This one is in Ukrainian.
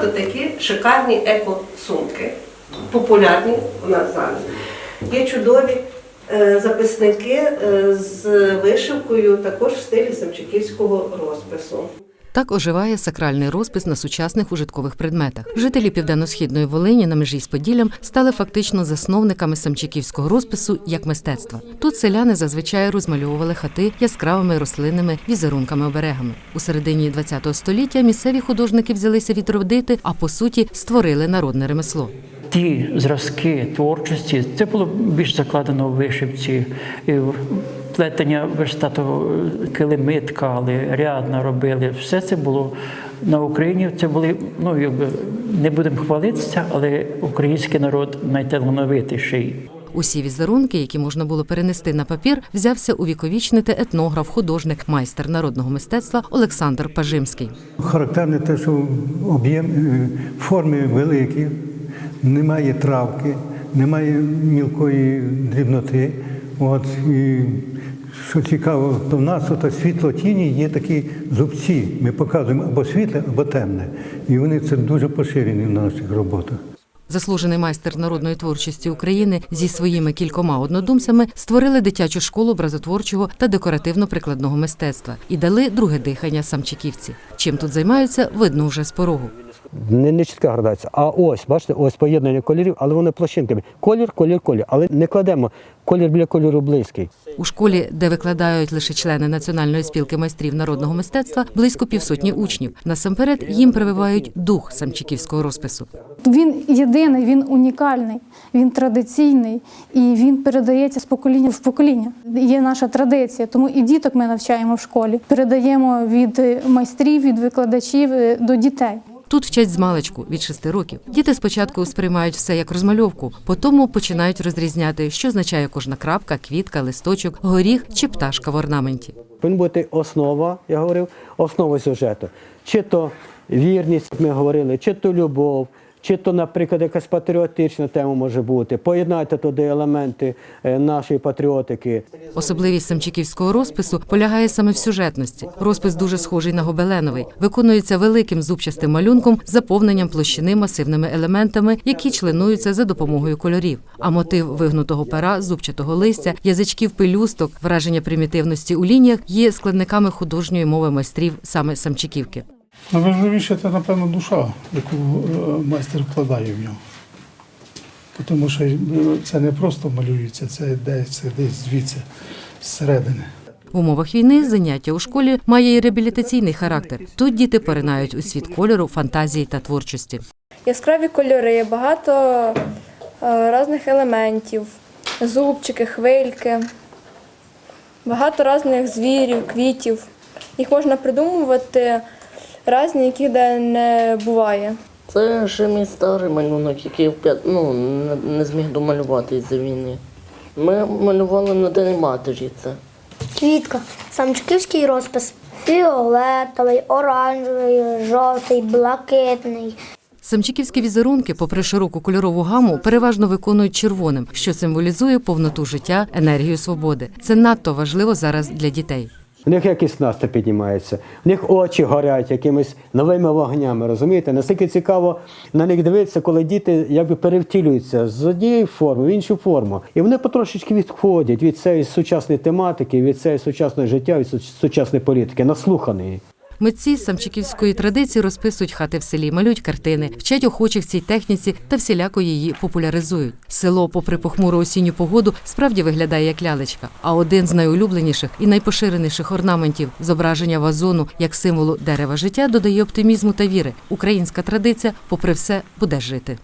прикладу, такі шикарні еко-сумки, популярні у нас зараз. Є чудові е, записники е, з вишивкою, також в стилі самчиківського розпису. Так оживає сакральний розпис на сучасних ужиткових предметах. Жителі південно-східної Волині на межі з Поділлям стали фактично засновниками самчиківського розпису як мистецтва. Тут селяни зазвичай розмальовували хати яскравими рослинними візерунками оберегами. У середині ХХ століття місцеві художники взялися відродити, а по суті створили народне ремесло. Ті зразки творчості, це було більш закладено в вишивці, плетення верстату килими ткали, рядна робили. Все це було на Україні. Це були, ну якби не будемо хвалитися, але український народ найталановитіший. Усі візерунки, які можна було перенести на папір, взявся увіковічнити етнограф, художник, майстер народного мистецтва Олександр Пажимський. Характерне те, що об'єм е, форми великі, немає травки, немає мілкої дрібноти. От, і що цікаво, то в нас от світло тіні є такі зубці. Ми показуємо або світле, або темне. І вони це дуже поширені в наших роботах. Заслужений майстер народної творчості України зі своїми кількома однодумцями створили дитячу школу образотворчого та декоративно-прикладного мистецтва і дали друге дихання самчиківці. Чим тут займаються, видно вже з порогу. Не, не чітка градація. А ось, бачите, ось поєднання кольорів, але вони площинками. Колір, колір, колір. Але не кладемо колір біля кольору близький. У школі, де викладають лише члени Національної спілки майстрів народного мистецтва, близько півсотні учнів. Насамперед їм прививають дух самчиківського розпису. Він єдиний, він унікальний, він традиційний і він передається з покоління в покоління. Є наша традиція, тому і діток ми навчаємо в школі. Передаємо від майстрів, від викладачів е, до дітей. Тут вчать з маличку від шести років. Діти спочатку сприймають все як розмальовку, потім починають розрізняти, що означає кожна крапка, квітка, листочок, горіх чи пташка в орнаменті. Повинна бути основа, я говорив, основа сюжету. Чи то вірність, як ми говорили, чи то любов, чи то, наприклад, якась патріотична тема може бути. Поєднайте туди елементи е, нашої патріотики. Особливість самчиківського розпису полягає саме в сюжетності. Розпис дуже схожий на гобеленовий, виконується великим зубчастим малюнком з заповненням площини масивними елементами, які членуються за допомогою кольорів. А мотив вигнутого пера, зубчатого листя, язичків пелюсток, враження примітивності у лініях є складниками художньої мови майстрів саме самчиківки. Найважливіше це, напевно, душа, яку е, майстер вкладає в нього. Тому що е, це не просто малюється, це десь, це десь звідси, зсередини. В умовах війни заняття у школі має і реабілітаційний характер. Тут діти поринають у світ кольору, фантазії та творчості. Яскраві кольори, багато е, різних елементів, зубчики, хвильки, багато різних звірів, квітів. Їх можна придумувати яких де не буває. Це ще мій старий малюнок, який в п'ят- ну, не, зміг домалювати із-за війни. Ми малювали на День матері це. Квітка, самчиківський розпис. Фіолетовий, оранжевий, жовтий, блакитний. Самчиківські візерунки, попри широку кольорову гаму, переважно виконують червоним, що символізує повноту життя, енергію свободи. Це надто важливо зараз для дітей. У них якийсь настрій піднімається, у них очі горять якимись новими вогнями. Розумієте? Наскільки цікаво на них дивитися, коли діти якби перевтілюються з однієї форми в іншу форму. І вони потрошечки відходять від цієї сучасної тематики, від цієї сучасного життя, від сучасної політики, наслуханої. Митці самчиківської традиції розписують хати в селі, малюють картини, вчать охочих цій техніці та всіляко її популяризують. Село, попри похмуру осінню погоду, справді виглядає як лялечка. А один з найулюбленіших і найпоширеніших орнаментів зображення вазону як символу дерева життя додає оптимізму та віри. Українська традиція, попри все, буде жити.